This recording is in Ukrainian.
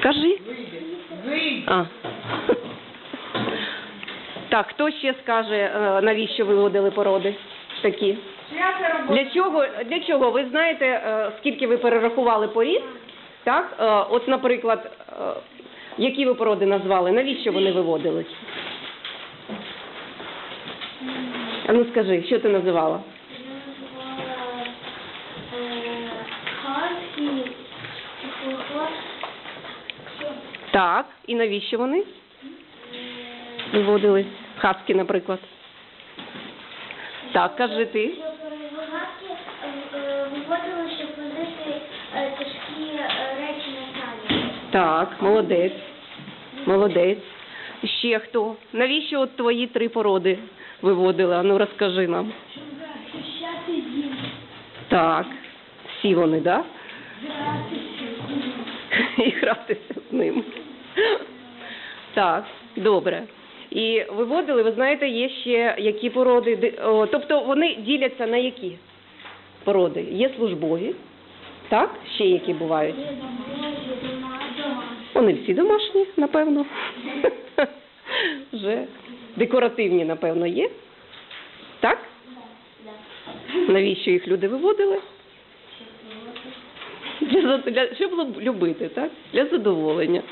Скажи. А. Так, хто ще скаже, е, навіщо виводили породи такі? Для чого, для чого? Ви знаєте, е, скільки ви перерахували порід? Так? Е, От, наприклад, які ви породи назвали? Навіщо вони виводились? А ну скажи, що ти називала? Хаски, Так, і навіщо вони виводились? Хаски, наприклад. Так, кажи ти. Щоб виводили, щоб возити е, тяжкі е, речі на сані. Так, молодець. Молодець. Ще хто? Навіщо от твої три породи виводили? А ну розкажи нам. Захищати дім, Так, всі вони, так? гратися, І гратися з ним. Так, добре. І виводили, ви знаєте, є ще які породи. Тобто вони діляться на які породи? Є службові, так? Ще які бувають? Вони всі домашні, напевно. Вже декоративні, напевно, є. Так? Навіщо їх люди виводили? Щоб любити, так? Для задоволення.